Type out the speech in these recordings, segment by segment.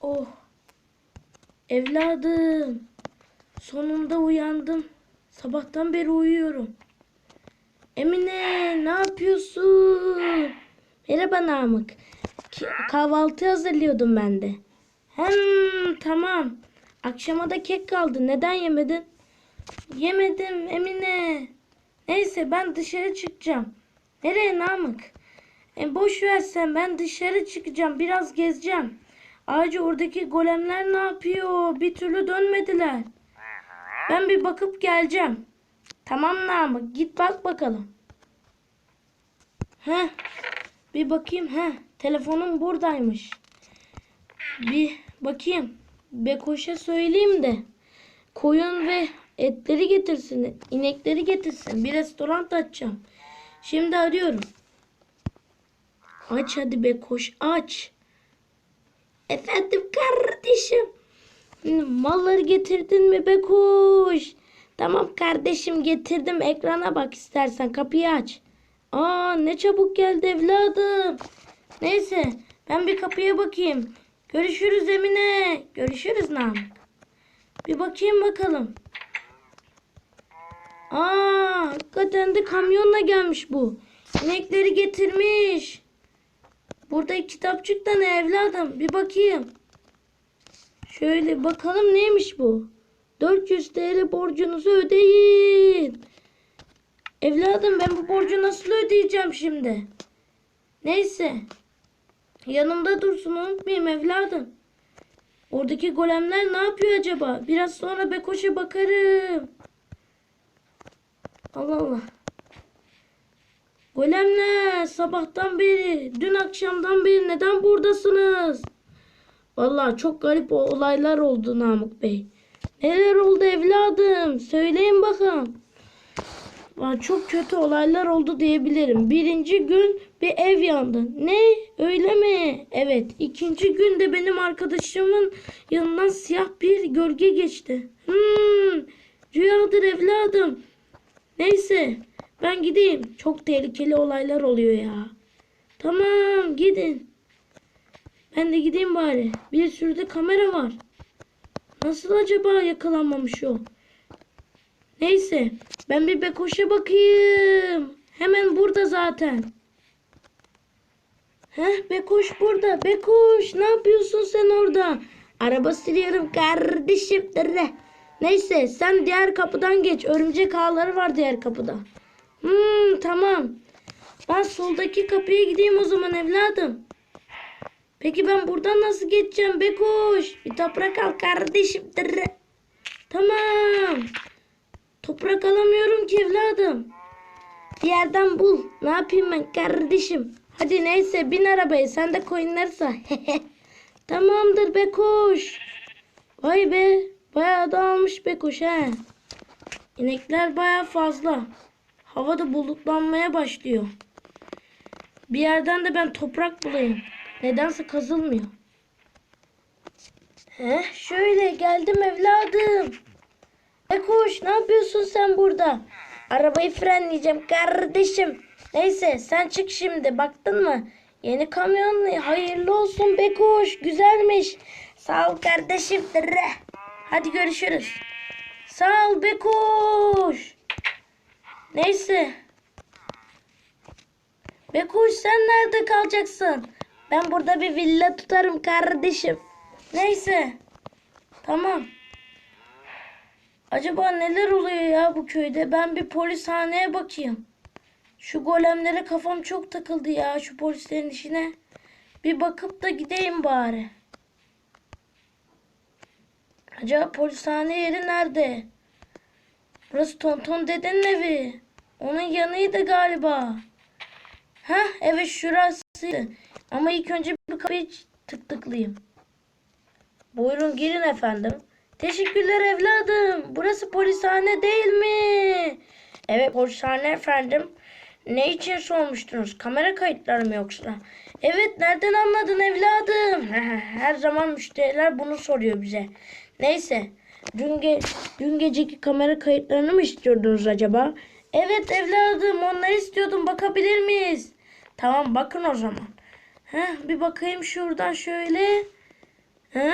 Oh. Evladım. Sonunda uyandım. Sabahtan beri uyuyorum. Emine ne yapıyorsun? Merhaba Namık. Kahvaltı hazırlıyordum ben de. Hem tamam. Akşama da kek kaldı. Neden yemedin? Yemedim Emine. Neyse ben dışarı çıkacağım. Nereye Namık? E, boş ver sen ben dışarı çıkacağım. Biraz gezeceğim. Ayrıca oradaki golemler ne yapıyor? Bir türlü dönmediler. Ben bir bakıp geleceğim. Tamam Namık git bak bakalım. Heh. Bir bakayım. Heh. Telefonum buradaymış. Bir bakayım. Bekoş'a söyleyeyim de. Koyun ve etleri getirsin. inekleri getirsin. Bir restoran açacağım. Şimdi arıyorum. Aç hadi Bekoş aç. Efendim kardeşim. Malları getirdin mi Bekoş? Tamam kardeşim getirdim. Ekrana bak istersen kapıyı aç. Aa ne çabuk geldi evladım. Neyse ben bir kapıya bakayım. Görüşürüz Emine. Görüşürüz Namık. Bir bakayım bakalım. Aa hakikaten de kamyonla gelmiş bu. İnekleri getirmiş. Burada kitapçık da ne evladım? Bir bakayım. Şöyle bakalım neymiş bu? 400 TL borcunuzu ödeyin. Evladım ben bu borcu nasıl ödeyeceğim şimdi? Neyse. Yanımda dursun unutmayayım evladım. Oradaki golemler ne yapıyor acaba? Biraz sonra Bekoş'a bakarım. Allah Allah. Golemler sabahtan beri, dün akşamdan beri neden buradasınız? Vallahi çok garip olaylar oldu Namık Bey. Neler oldu evladım? Söyleyin bakalım. Aa, Çok kötü olaylar oldu diyebilirim. Birinci gün bir ev yandı. Ne? Öyle mi? Evet. İkinci gün de benim arkadaşımın yanından siyah bir gölge geçti. Hmm, rüyadır evladım. Neyse. Ben gideyim. Çok tehlikeli olaylar oluyor ya. Tamam gidin. Ben de gideyim bari. Bir sürü de kamera var. Nasıl acaba yakalanmamış o? Neyse ben bir Bekoş'a bakayım. Hemen burada zaten. Heh Bekoş burada. Bekoş ne yapıyorsun sen orada? Araba siliyorum kardeşim. Neyse sen diğer kapıdan geç. Örümcek ağları var diğer kapıda. Hmm tamam. Ben soldaki kapıya gideyim o zaman evladım. Peki ben buradan nasıl geçeceğim Bekoş? Bir toprak al kardeşim. Tamam. Toprak alamıyorum ki evladım. Bir yerden bul. Ne yapayım ben kardeşim? Hadi neyse bin arabaya sen de koyunları say. Tamamdır be kuş. Vay be. Bayağı da almış be kuş he. İnekler bayağı fazla. Havada bulutlanmaya başlıyor. Bir yerden de ben toprak bulayım. Nedense kazılmıyor. Heh, şöyle geldim evladım. E kuş ne yapıyorsun sen burada? Arabayı frenleyeceğim kardeşim. Neyse sen çık şimdi baktın mı? Yeni kamyon hayırlı olsun be kuş güzelmiş. Sağ ol kardeşim. Hadi görüşürüz. Sağ ol be kuş. Neyse. Be kuş sen nerede kalacaksın? Ben burada bir villa tutarım kardeşim. Neyse. Tamam. Acaba neler oluyor ya bu köyde? Ben bir polishaneye bakayım. Şu golemlere kafam çok takıldı ya şu polislerin işine. Bir bakıp da gideyim bari. Acaba polishane yeri nerede? Burası Tonton dedenin evi. Onun yanıydı galiba. Heh evet şurasıydı. Ama ilk önce bir kapıyı tık tıklayayım. Buyurun girin efendim. Teşekkürler evladım. Burası polishane değil mi? Evet polishane efendim. Ne için sormuştunuz? Kamera kayıtları mı yoksa? Evet nereden anladın evladım? Her zaman müşteriler bunu soruyor bize. Neyse. Dün, ge dün geceki kamera kayıtlarını mı istiyordunuz acaba? Evet evladım onları istiyordum. Bakabilir miyiz? Tamam bakın o zaman. Heh, bir bakayım şuradan şöyle. He?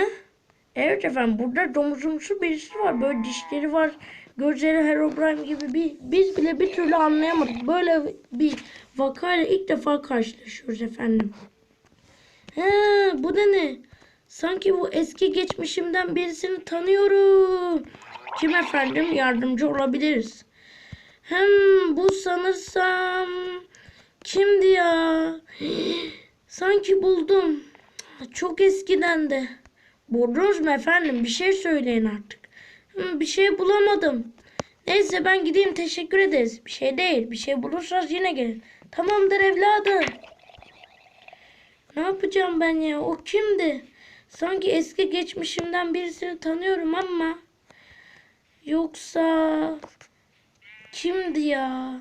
Evet efendim burada domuzumsu birisi var. Böyle dişleri var. Gözleri Herobrine gibi bir biz bile bir türlü anlayamadık. Böyle bir vakayla ilk defa karşılaşıyoruz efendim. He, bu da ne? Sanki bu eski geçmişimden birisini tanıyorum. Kim efendim? Yardımcı olabiliriz. Hem bu sanırsam kimdi ya? Sanki buldum. Çok eskiden de. Buldunuz mu efendim? Bir şey söyleyin artık. Bir şey bulamadım. Neyse ben gideyim teşekkür ederiz. Bir şey değil. Bir şey bulursanız yine gelin. Tamamdır evladım. Ne yapacağım ben ya? O kimdi? Sanki eski geçmişimden birisini tanıyorum ama. Yoksa kimdi ya?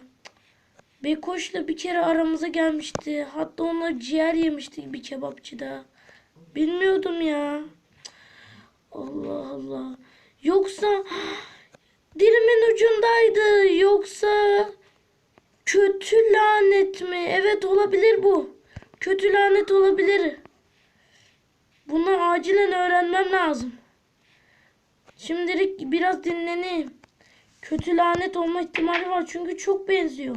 Bekoş'la bir kere aramıza gelmişti. Hatta ona ciğer yemiştik bir kebapçıda. Bilmiyordum ya. Allah Allah. Yoksa dilimin ucundaydı. Yoksa kötü lanet mi? Evet olabilir bu. Kötü lanet olabilir. Bunu acilen öğrenmem lazım. Şimdilik biraz dinleneyim. Kötü lanet olma ihtimali var çünkü çok benziyor.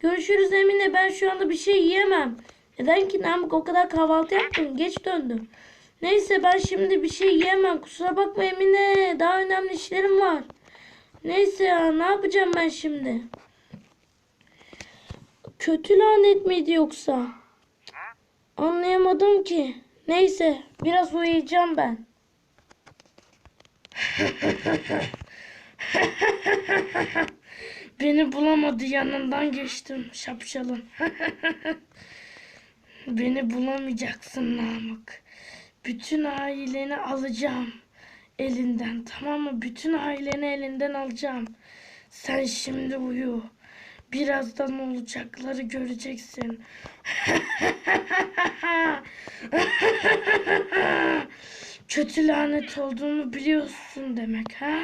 Görüşürüz Emine. Ben şu anda bir şey yiyemem. Neden ki Namık o kadar kahvaltı yaptım. Geç döndüm. Neyse ben şimdi bir şey yiyemem. Kusura bakma Emine. Daha önemli işlerim var. Neyse ya ne yapacağım ben şimdi? Kötü lanet miydi yoksa? Anlayamadım ki. Neyse biraz uyuyacağım ben. Beni bulamadı yanından geçtim şapşalın. Beni bulamayacaksın Namık. Bütün aileni alacağım elinden tamam mı? Bütün aileni elinden alacağım. Sen şimdi uyu. Birazdan olacakları göreceksin. Kötü lanet olduğunu biliyorsun demek ha?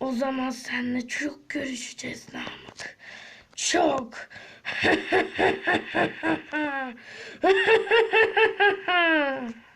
O zaman seninle çok görüşeceğiz Namık. Çok.